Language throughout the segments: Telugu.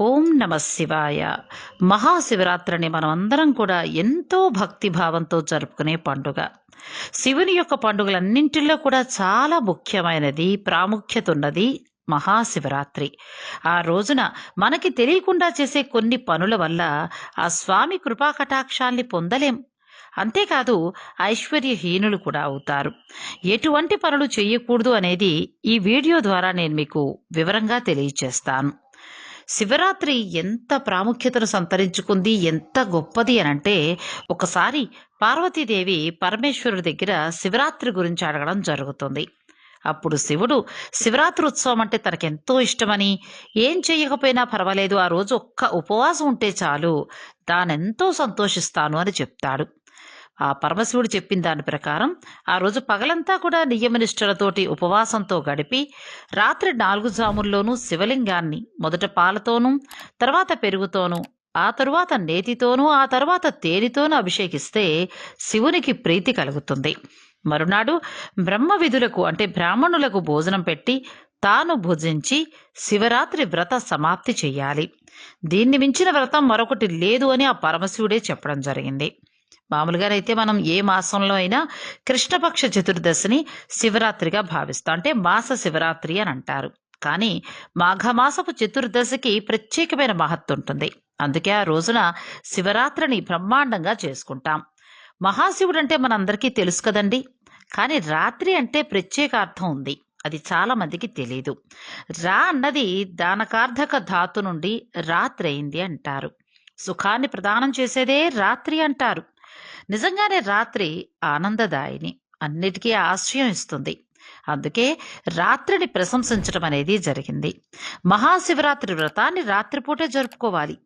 ఓం నమ శివాయ. మహాశివరాత్రిని మనం అందరం కూడా ఎంతో భక్తిభావంతో జరుపుకునే పండుగ. శివుని యొక్క పండుగలన్నింటిలో కూడా చాలా ముఖ్యమైనది ప్రాముఖ్యత ఉన్నది మహాశివరాత్రి. ఆ రోజున మనకి తెలియకుండా చేసే కొన్ని పనుల వల్ల ఆ స్వామి కృపా కటాక్షాల్ని పొందలేం. అంతేకాదు ఐశ్వర్యహీనులు కూడా అవుతారు. ఎటువంటి పనులు చేయకూడదు అనేది ఈ వీడియో ద్వారా నేను మీకు వివరంగా తెలియచేస్తాను. శివరాత్రి ఎంత ప్రాముఖ్యతను సంతరించుకుంది ఎంత గొప్పది అని అంటే ఒకసారి పార్వతీదేవి పరమేశ్వరుడి దగ్గర శివరాత్రి గురించి అడగడం జరుగుతుంది. అప్పుడు శివుడు శివరాత్రి ఉత్సవం అంటే తనకెంతో ఇష్టమని ఏం చేయకపోయినా పర్వాలేదు ఆ రోజు ఒక్క ఉపవాసం ఉంటే చాలు తానెంతో సంతోషిస్తాను అని చెప్తాడు. ఆ పరమశివుడు చెప్పిన దాని ప్రకారం ఆ రోజు పగలంతా కూడా నియమనిష్టలతోటి ఉపవాసంతో గడిపి రాత్రి నాలుగు జాముల్లోనూ శివలింగాన్ని మొదట పాలతోనూ తర్వాత పెరుగుతోనూ ఆ తరువాత నేతితోనూ ఆ తర్వాత తేనెతోనూ అభిషేకిస్తే శివునికి ప్రీతి కలుగుతుంది. మరునాడు బ్రహ్మ విధులకు అంటే బ్రాహ్మణులకు భోజనం పెట్టి తాను భుజించి శివరాత్రి వ్రత సమాప్తి చెయ్యాలి దీన్ని మించిన వ్రతం మరొకటి లేదు అని ఆ పరమశివుడే చెప్పడం జరిగింది. మామూలుగానైతే మనం ఏ మాసంలో అయినా కృష్ణపక్ష చతుర్దశిని శివరాత్రిగా భావిస్తాం. అంటే మాస శివరాత్రి అని అంటారు. కానీ మాఘమాసపు చతుర్దశికి ప్రత్యేకమైన మహత్వం ఉంటుంది. అందుకే ఆ రోజున శివరాత్రిని బ్రహ్మాండంగా చేసుకుంటాం. మహాశివుడు అంటే మనందరికీ తెలుసు కదండి. కానీ రాత్రి అంటే ప్రత్యేక అర్థం ఉంది. అది చాలా మందికి తెలియదు రా అన్నది దానకార్థక ధాతు నుండి రాత్రి అయింది అంటారు. సుఖాన్ని ప్రదానం చేసేదే రాత్రి అంటారు. నిజంగానే రాత్రి ఆనందదాయిని. అన్నిటికీ ఆశ్రయం ఇస్తుంది. అందుకే రాత్రిని ప్రశంసించడం అనేది జరిగింది. మహాశివరాత్రి వ్రతాన్ని రాత్రిపూటే జరుపుకోవాలి.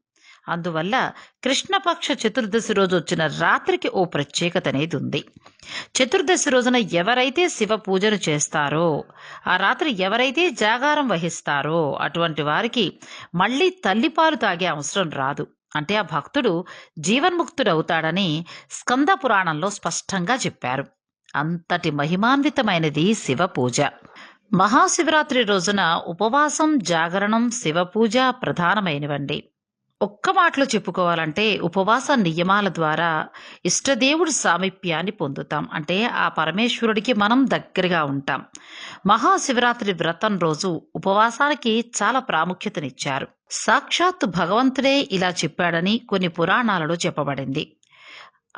అందువల్ల కృష్ణపక్ష చతుర్దశి రోజు వచ్చిన రాత్రికి ఓ ప్రత్యేకత అనేది ఉంది. చతుర్దశి రోజున ఎవరైతే శివ పూజను చేస్తారో ఆ రాత్రి ఎవరైతే జాగారం వహిస్తారో అటువంటి వారికి మళ్ళీ తల్లిపాలు తాగే అవసరం రాదు. అంటే ఆ భక్తుడు జీవన్ముక్తుడవుతాడని స్కంద పురాణంలో స్పష్టంగా చెప్పారు. అంతటి మహిమాన్వితమైనది శివ పూజ మహాశివరాత్రి రోజున ఉపవాసం జాగరణం శివ పూజ ప్రధానమైనవండి. ఒక్క మాటలో చెప్పుకోవాలంటే ఉపవాస నియమాల ద్వారా ఇష్టదేవుడి సామీప్యాన్ని పొందుతాం. అంటే ఆ పరమేశ్వరుడికి మనం దగ్గరగా ఉంటాం. మహాశివరాత్రి వ్రతం రోజు ఉపవాసానికి చాలా ప్రాముఖ్యతనిచ్చారు. సాక్షాత్ భగవంతుడే ఇలా చెప్పాడని కొన్ని పురాణాలలో చెప్పబడింది.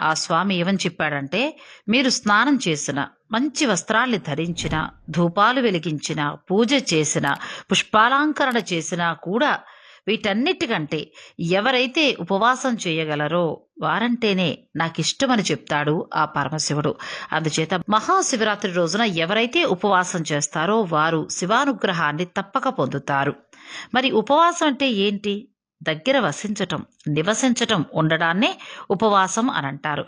ఆ స్వామి ఏమని చెప్పాడంటే మీరు స్నానం చేసిన మంచి వస్త్రాల్ని ధరించిన ధూపాలు వెలిగించిన పూజ చేసిన పుష్పాలంకరణ చేసినా కూడా వీటన్నిటికంటే ఎవరైతే ఉపవాసం చేయగలరో వారంటేనే నాకు ఇష్టమని చెప్తాడు ఆ పరమశివుడు. అందుచేత మహాశివరాత్రి రోజున ఎవరైతే ఉపవాసం చేస్తారో వారు శివానుగ్రహాన్ని తప్పక పొందుతారు. మరి ఉపవాసం అంటే ఏంటి? దగ్గర వసించటం నివసించటం ఉండడాన్నే ఉపవాసం అని అంటారు.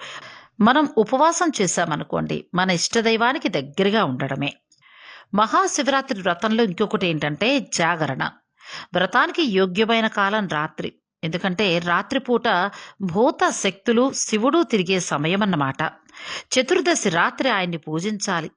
మనం ఉపవాసం చేశామనుకోండి మన ఇష్టదైవానికి దగ్గరగా ఉండడమే. మహాశివరాత్రి వ్రతంలో ఇంకొకటి ఏంటంటే జాగరణ. వ్రతానికి యోగ్యమైన కాలం రాత్రి. ఎందుకంటే రాత్రిపూట భూత శక్తులు శివుడు తిరిగే సమయం అన్నమాట చతుర్దశి రాత్రి ఆయన్ని పూజించాలి.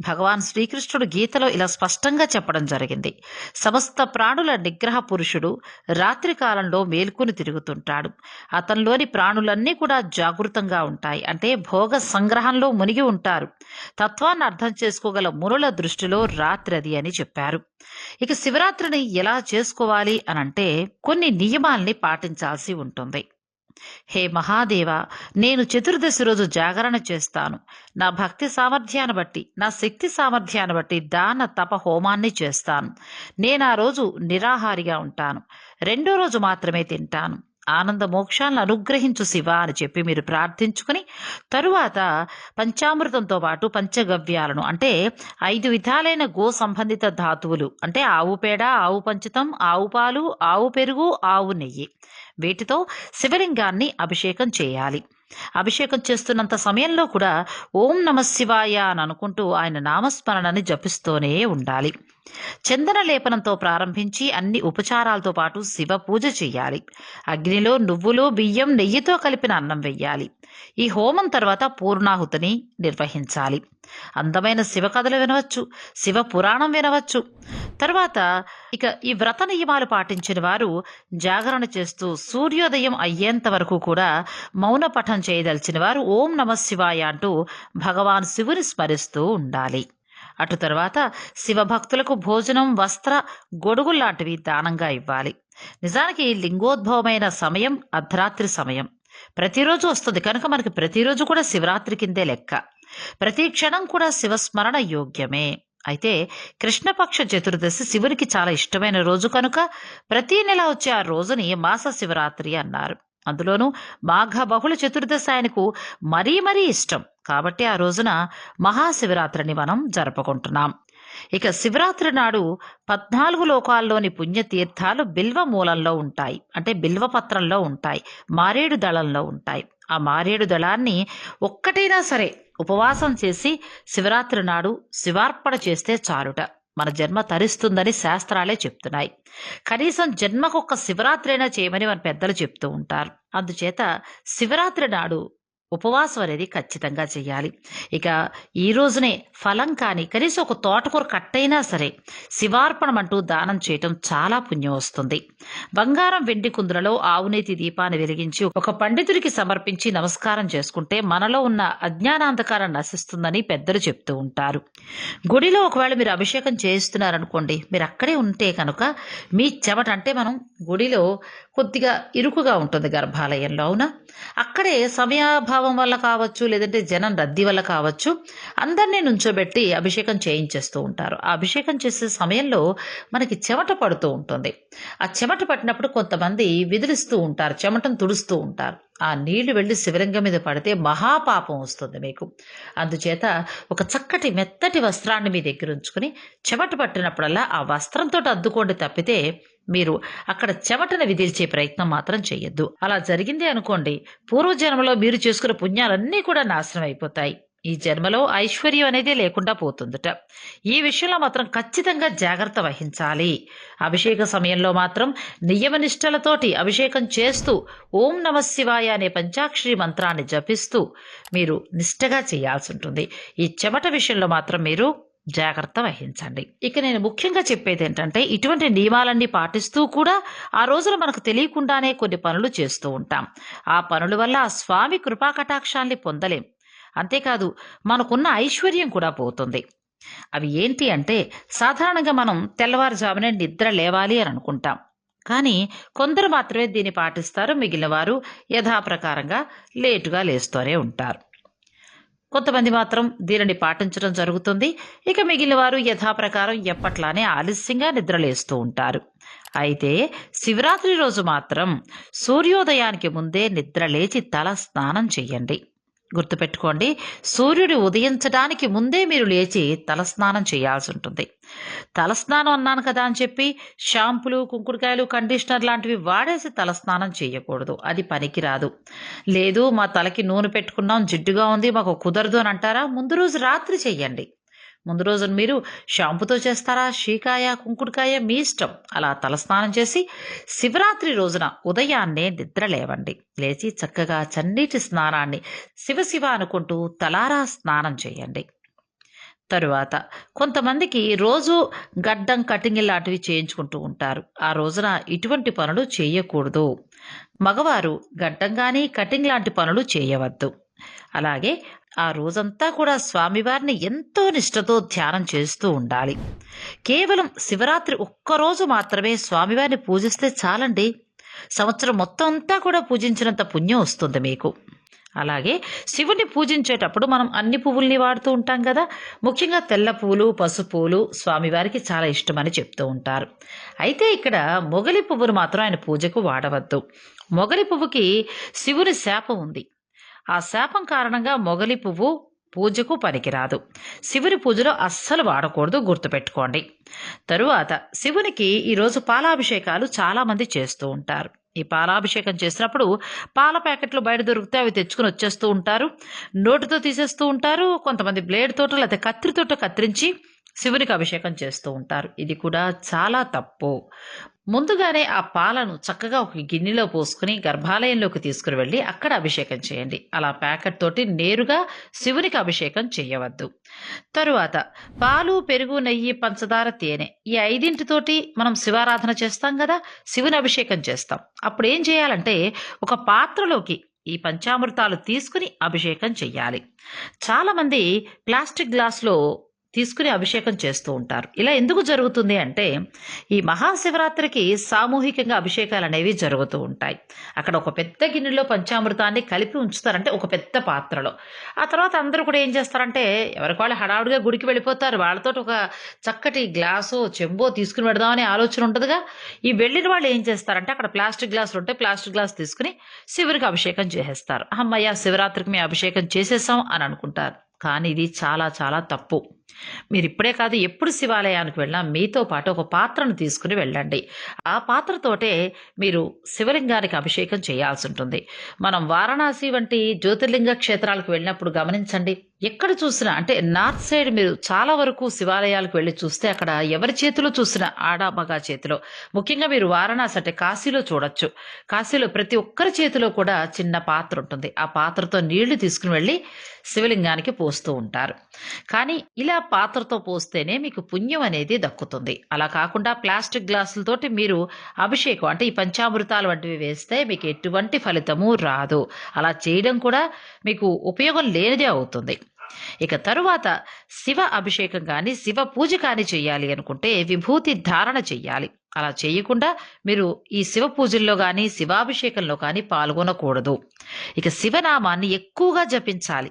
భగవాన్ శ్రీకృష్ణుడు గీతలో ఇలా స్పష్టంగా చెప్పడం జరిగింది. సమస్త ప్రాణుల నిగ్రహ పురుషుడు రాత్రి కాలంలో మేల్కొని తిరుగుతుంటాడు. అతనిలోని ప్రాణులన్నీ కూడా జాగృతంగా ఉంటాయి. అంటే భోగ సంగ్రహంలో మునిగి ఉంటారు. తత్వాన్ని అర్థం చేసుకోగల మునుల దృష్టిలో రాత్రి అది అని చెప్పారు. ఇక శివరాత్రిని ఎలా చేసుకోవాలి అనంటే కొన్ని నియమాల్ని పాటించాల్సి ఉంటుంది. హే మహాదేవ నేను చతుర్దశి రోజు జాగరణ చేస్తాను. నా భక్తి సామర్థ్యాన్ని బట్టి నా శక్తి సామర్థ్యాన్ని బట్టి దాన తప హోమాన్ని చేస్తాను. నేను ఆ రోజు నిరాహారిగా ఉంటాను. రెండో రోజు మాత్రమే తింటాను. ఆనంద మోక్షాలను అనుగ్రహించు శివ అని చెప్పి మీరు ప్రార్థించుకుని తరువాత పంచామృతంతో పాటు పంచగవ్యాలను అంటే ఐదు విధాలైన గో సంబంధిత ధాతువులు అంటే ఆవు పేడ ఆవు పంచతం ఆవు పాలు ఆవు పెరుగు ఆవు నెయ్యి. వీటితో శివలింగాన్ని అభిషేకం చేయాలి. అభిషేకం చేస్తున్నంత సమయంలో కూడా ఓం నమ శివాయ అని అనుకుంటూ ఆయన నామస్మరణని జపిస్తూనే ఉండాలి. చందన లేపనంతో ప్రారంభించి అన్ని ఉపచారాలతో పాటు శివ పూజ చేయాలి. అగ్నిలో నువ్వులు బియ్యం నెయ్యితో కలిపిన అన్నం వెయ్యాలి. ఈ హోమం తర్వాత పూర్ణాహుతిని నిర్వహించాలి. అందమైన శివ కథలు వినవచ్చు శివ పురాణం వినవచ్చు. తర్వాత ఇక ఈ వ్రత నియమాలు పాటించిన వారు జాగరణ చేస్తూ సూర్యోదయం అయ్యేంత వరకు కూడా మౌన పఠం చేయదలిచిన వారు ఓం నమ శివాయ అంటూ భగవాన్ శివుని స్మరిస్తూ ఉండాలి. అటు తర్వాత శివభక్తులకు భోజనం వస్త్ర గొడుగు లాంటివి దానంగా ఇవ్వాలి. నిజానికి లింగోద్భవమైన సమయం అర్ధరాత్రి సమయం. ప్రతిరోజు వస్తుంది. కనుక మనకి ప్రతిరోజు కూడా శివరాత్రి కిందే లెక్క. ప్రతి క్షణం కూడా శివస్మరణ యోగ్యమే. అయితే కృష్ణపక్ష చతుర్దశి శివునికి చాలా ఇష్టమైన రోజు కనుక ప్రతి నెల వచ్చే ఆ రోజుని మాస శివరాత్రి అన్నారు. అందులోనూ మాఘ బహుళ చతుర్దశి ఆయనకు మరీ మరీ ఇష్టం. కాబట్టి ఆ రోజున మహాశివరాత్రిని మనం జరుపుకుంటున్నాం. ఇక శివరాత్రి నాడు పద్నాలుగు లోకాల్లోని పుణ్యతీర్థాలు బిల్వ మూలంలో ఉంటాయి. అంటే బిల్వ పత్రంలో ఉంటాయి. మారేడు దళంలో ఉంటాయి. ఆ మారేడు దళాన్ని ఒక్కటైనా సరే ఉపవాసం చేసి శివరాత్రి నాడు శివార్పణ చేస్తే చాలుట. మన జన్మ తరిస్తుందని శాస్త్రాలే చెప్తున్నాయి. కనీసం జన్మకొక్క శివరాత్రి అయినా చేయమని మన పెద్దలు చెప్తూ ఉంటారు. అందుచేత శివరాత్రి నాడు ఉపవాసం అనేది ఖచ్చితంగా చేయాలి. ఇక ఈ రోజునే ఫలం కానీ కనీసం ఒక తోటకూర కట్టైనా సరే శివార్పణం అంటూ దానం చేయటం చాలా పుణ్యం వస్తుంది. బంగారం వెండి కుందులలో ఆవునేతి దీపాన్ని వెలిగించి ఒక పండితుడికి సమర్పించి నమస్కారం చేసుకుంటే మనలో ఉన్న అజ్ఞానాంధకారం నశిస్తుందని పెద్దలు చెప్తూ ఉంటారు. గుడిలో ఒకవేళ మీరు అభిషేకం చేయిస్తున్నారనుకోండి మీరు అక్కడే ఉంటే కనుక మీ చెమట అంటే మనం గుడిలో కొద్దిగా ఇరుకుగా ఉంటుంది గర్భాలయంలో అవునా? అక్కడే సమయాభావం వల్ల కావచ్చు లేదంటే జనం రద్దీ వల్ల కావచ్చు అందరినీ నుంచోబెట్టి అభిషేకం చేయించేస్తూ ఉంటారు. ఆ అభిషేకం చేసే సమయంలో మనకి చెమట పడుతూ ఉంటుంది. ఆ చెమట పట్టినప్పుడు కొంతమంది విదిలిస్తూ ఉంటారు చెమటను తుడుస్తూ ఉంటారు. ఆ నీళ్ళు వెళ్ళి శివలింగం మీద పడితే మహాపాపం వస్తుంది మీకు. అందుచేత ఒక చక్కటి మెత్తటి వస్త్రాన్ని మీ దగ్గర ఉంచుకుని చెమట పట్టినప్పుడల్లా ఆ వస్త్రంతో అద్దుకోండి తప్పితే మీరు అక్కడ చెమటను విదిల్చే ప్రయత్నం మాత్రం చేయొద్దు అలా జరిగింది అనుకోండి పూర్వజన్మలో మీరు చేసుకున్న పుణ్యాలన్నీ కూడా నాశనం అయిపోతాయి. ఈ జన్మలో ఐశ్వర్యం అనేది లేకుండా పోతుందట. ఈ విషయంలో మాత్రం ఖచ్చితంగా జాగ్రత్త వహించాలి. అభిషేక సమయంలో మాత్రం నియమనిష్టలతోటి అభిషేకం చేస్తూ ఓం నమ శివాయ అనే పంచాక్షరి మంత్రాన్ని జపిస్తూ మీరు నిష్టగా చేయాల్సి ఉంటుంది. ఈ చెమట విషయంలో మాత్రం మీరు జాగ్రత్త వహించండి. ఇక నేను ముఖ్యంగా చెప్పేది ఏంటంటే ఇటువంటి నియమాలన్నీ పాటిస్తూ కూడా ఆ రోజున మనకు తెలియకుండానే కొన్ని పనులు చేస్తూ ఉంటాం. ఆ పనుల వల్ల ఆ స్వామి కృపా కటాక్షాన్ని పొందలేం. అంతేకాదు మనకున్న ఐశ్వర్యం కూడా పోతుంది. అవి ఏంటి అంటే సాధారణంగా మనం తెల్లవారుజామునే నిద్ర లేవాలి అని అనుకుంటాం. కానీ కొందరు మాత్రమే దీన్ని పాటిస్తారు. మిగిలిన వారు యథాప్రకారంగా లేటుగా లేస్తూనే ఉంటారు. కొంతమంది మాత్రం దీనిని పాటించడం జరుగుతుంది. ఇక మిగిలిన వారు యథాప్రకారం ఎప్పట్లానే ఆలస్యంగా నిద్రలేస్తూ ఉంటారు. అయితే శివరాత్రి రోజు మాత్రం సూర్యోదయానికి ముందే నిద్ర లేచి తల స్నానం చేయండి. గుర్తుపెట్టుకోండి సూర్యుడు ఉదయించడానికి ముందే మీరు లేచి తలస్నానం చేయాల్సి ఉంటుంది. తలస్నానం అన్నాను కదా అని చెప్పి షాంపులు కుంకుడుకాయలు కండిషనర్ లాంటివి వాడేసి తలస్నానం చేయకూడదు అది పనికిరాదు. లేదు మా తలకి నూనె పెట్టుకున్నాం జిడ్డుగా ఉంది మాకు కుదరదు అని అంటారా? ముందు రోజు రాత్రి చెయ్యండి. ముందు రోజు మీరు షాంపుతో చేస్తారా? షీకాయ కుంకుడుకాయ మీ ఇష్టం. అలా తలస్నానం చేసి శివరాత్రి రోజున ఉదయాన్నే నిద్ర లేవండి. లేచి చక్కగా చన్నీటి స్నానాన్ని శివశివ అనుకుంటూ తలారా స్నానం చేయండి తరువాత. కొంతమందికి రోజు గడ్డం కటింగ్ లాంటివి చేయించుకుంటూ ఉంటారు. ఆ రోజున ఇటువంటి పనులు చేయకూడదు. మగవారు గడ్డం కానీ కటింగ్ లాంటి పనులు చేయవద్దు. అలాగే ఆ రోజంతా కూడా స్వామివారిని ఎంతో నిష్టతో ధ్యానం చేస్తూ ఉండాలి. కేవలం శివరాత్రి ఒక్కరోజు మాత్రమే స్వామివారిని పూజిస్తే చాలండి. సంవత్సరం మొత్తం అంతా కూడా పూజించినంత పుణ్యం వస్తుంది మీకు. అలాగే శివుని పూజించేటప్పుడు మనం అన్ని పువ్వుల్ని వాడుతూ ఉంటాం కదా. ముఖ్యంగా తెల్ల పువ్వులు పసుపు స్వామివారికి చాలా ఇష్టమని చెప్తూ ఉంటారు. అయితే ఇక్కడ మొగలి పువ్వును మాత్రం ఆయన పూజకు వాడవద్దు. మొగలి పువ్వుకి శివుని శాపం ఉంది. ఆ శాపం కారణంగా మొగలి పువ్వు పూజకు పనికిరాదు. శివుని పూజలో అస్సలు వాడకూడదు గుర్తుపెట్టుకోండి. తరువాత శివునికి ఈరోజు పాలాభిషేకాలు చాలామంది చేస్తూ ఉంటారు. ఈ పాలాభిషేకం చేసినప్పుడు పాల ప్యాకెట్లు బయట దొరికితే అవి తెచ్చుకుని వచ్చేస్తూ ఉంటారు. నోటితో తీసేస్తూ ఉంటారు. కొంతమంది బ్లేడ్ తోట లేకపోతే కత్తిరితోట కత్తిరించి శివునికి అభిషేకం చేస్తూ ఉంటారు. ఇది కూడా చాలా తప్పు. ముందుగానే ఆ పాలను చక్కగా ఒక గిన్నెలో పోసుకుని గర్భాలయంలోకి తీసుకుని వెళ్ళి అక్కడ అభిషేకం చేయండి. అలా ప్యాకెట్ తోటి నేరుగా శివునికి అభిషేకం చేయవద్దు. తరువాత పాలు పెరుగు నెయ్యి పంచదార తేనె ఈ ఐదింటితోటి మనం శివారాధన చేస్తాం కదా? శివుని అభిషేకం చేస్తాం. అప్పుడు ఏం చేయాలంటే ఒక పాత్రలోకి ఈ పంచామృతాలు తీసుకుని అభిషేకం చెయ్యాలి. చాలామంది ప్లాస్టిక్ గ్లాస్లో తీసుకుని అభిషేకం చేస్తూ ఉంటారు. ఇలా ఎందుకు జరుగుతుంది అంటే ఈ మహాశివరాత్రికి సామూహికంగా అభిషేకాలు అనేవి జరుగుతూ ఉంటాయి. అక్కడ ఒక పెద్ద గిన్నెలో పంచామృతాన్ని కలిపి ఉంచుతారంటే ఒక పెద్ద పాత్రలో. ఆ తర్వాత అందరూ కూడా ఏం చేస్తారంటే ఎవరికి వాళ్ళు హడావుడిగా గుడికి వెళ్ళిపోతారు. వాళ్ళతో ఒక చక్కటి గ్లాసు చెంబో తీసుకుని పెడదామనే ఆలోచన ఉంటుందిగా. ఈ వెళ్ళిన వాళ్ళు ఏం చేస్తారంటే అక్కడ ప్లాస్టిక్ గ్లాసులు ఉంటే ప్లాస్టిక్ గ్లాస్ తీసుకుని శివునికి అభిషేకం చేసేస్తారు. అమ్మయ్య శివరాత్రికి మేము అభిషేకం చేసేసాం అని అనుకుంటారు. కానీ ఇది చాలా చాలా తప్పు. మీరు ఇప్పుడే కాదు ఎప్పుడు శివాలయానికి వెళ్ళినా మీతో పాటు ఒక పాత్రను తీసుకుని వెళ్ళండి. ఆ పాత్రతోటే మీరు శివలింగానికి అభిషేకం చేయాల్సి ఉంటుంది. మనం వారణాసి వంటి జ్యోతిర్లింగ క్షేత్రాలకు వెళ్ళినప్పుడు గమనించండి. ఎక్కడ చూసినా అంటే నార్త్ సైడ్ మీరు చాలా వరకు శివాలయాలకు వెళ్ళి చూస్తే అక్కడ ఎవరి చేతిలో చూసినా ఆడ మగ చేతిలో. ముఖ్యంగా మీరు వారణాసి అంటే కాశీలో చూడొచ్చు. కాశీలో ప్రతి ఒక్కరి చేతిలో కూడా చిన్న పాత్ర ఉంటుంది. ఆ పాత్రతో నీళ్ళు తీసుకుని వెళ్ళి శివలింగానికి పోస్తూ ఉంటారు. కానీ ఇలా పాత్రతో పోస్తేనే మీకు పుణ్యం అనేది దక్కుతుంది. అలా కాకుండా ప్లాస్టిక్ గ్లాసులతోటి మీరు అభిషేకం అంటే ఈ పంచామృతాలు వంటివి వేస్తే మీకు ఎటువంటి ఫలితము రాదు. అలా చేయడం కూడా మీకు ఉపయోగం లేనిదే అవుతుంది. ఇక తరువాత శివ అభిషేకం కానీ శివ పూజ కానీ చేయాలి అనుకుంటే విభూతి ధారణ చెయ్యాలి అలా చేయకుండా మీరు ఈ శివ పూజల్లో కానీ శివాభిషేకంలో కానీ పాల్గొనకూడదు. ఇక శివనామాన్ని ఎక్కువగా జపించాలి.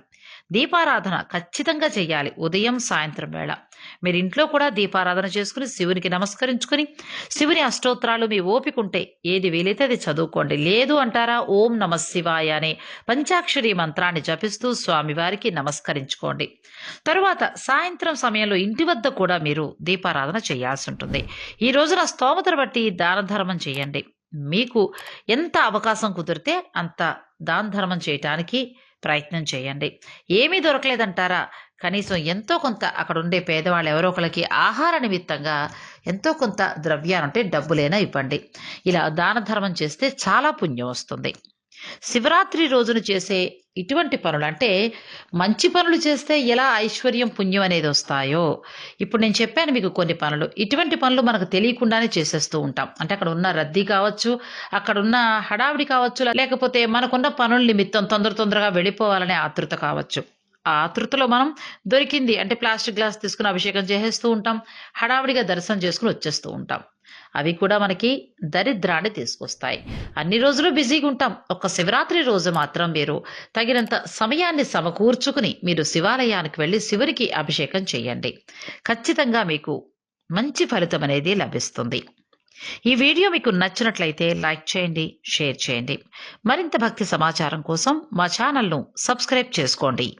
దీపారాధన ఖచ్చితంగా చేయాలి ఉదయం సాయంత్రం వేళ. మీరు ఇంట్లో కూడా దీపారాధన చేసుకుని శివునికి నమస్కరించుకుని శివుని అష్టోత్తరాలు మీ ఓపిక ఉంటే ఏది వీలైతే అది చదువుకోండి. లేదు అంటారా ఓం నమ శివాయ అనే పంచాక్షరి మంత్రాన్ని జపిస్తూ స్వామివారికి నమస్కరించుకోండి. తరువాత సాయంత్రం సమయంలో ఇంటి వద్ద కూడా మీరు దీపారాధన చేయాల్సి ఉంటుంది. ఈ రోజున స్తోమతను బట్టి దాన ధర్మం చేయండి. మీకు ఎంత అవకాశం కుదిరితే అంత దాన ధర్మం చేయటానికి ప్రయత్నం చేయండి. ఏమీ దొరకలేదంటారా? కనీసం ఎంతో కొంత అక్కడ ఉండే పేదవాళ్ళు ఎవరో ఒకరికి ఆహార నిమిత్తంగా ఎంతో కొంత ద్రవ్యాన్ని అంటే డబ్బులైనా ఇవ్వండి. ఇలా దాన ధర్మం చేస్తే చాలా పుణ్యం వస్తుంది. శివరాత్రి రోజున చేసే ఇటువంటి పనులు అంటే మంచి పనులు చేస్తే ఎలా ఐశ్వర్యం పుణ్యం అనేది వస్తాయో. ఇప్పుడు నేను చెప్పాను మీకు కొన్ని పనులు. ఇటువంటి పనులు మనకు తెలియకుండానే చేసేస్తూ ఉంటాం. అంటే అక్కడ ఉన్న రద్దీ కావచ్చు అక్కడ ఉన్న హడావిడి కావచ్చు లేకపోతే మనకున్న పనుల నిమిత్తం తొందర తొందరగా వెళ్ళిపోవాలనే ఆతృత కావచ్చు. ఆతృతలో మనం దొరికింది. అంటే ప్లాస్టిక్ గ్లాస్ తీసుకుని అభిషేకం చేసేస్తూ ఉంటాం. హడావిడిగా దర్శనం చేసుకుని వచ్చేస్తూ ఉంటాం. అవి కూడా మనకి దరిద్రాన్ని తీసుకొస్తాయి. అన్ని రోజులు బిజీగా ఉంటాం. ఒక్క శివరాత్రి రోజు మాత్రం మీరు తగినంత సమయాన్ని సమకూర్చుకుని మీరు శివాలయానికి వెళ్ళి శివునికి అభిషేకం చేయండి. ఖచ్చితంగా మీకు మంచి ఫలితం అనేది లభిస్తుంది. ఈ వీడియో మీకు నచ్చినట్లయితే లైక్ చేయండి షేర్ చేయండి. మరింత భక్తి సమాచారం కోసం మా ఛానల్ను సబ్స్క్రైబ్ చేసుకోండి.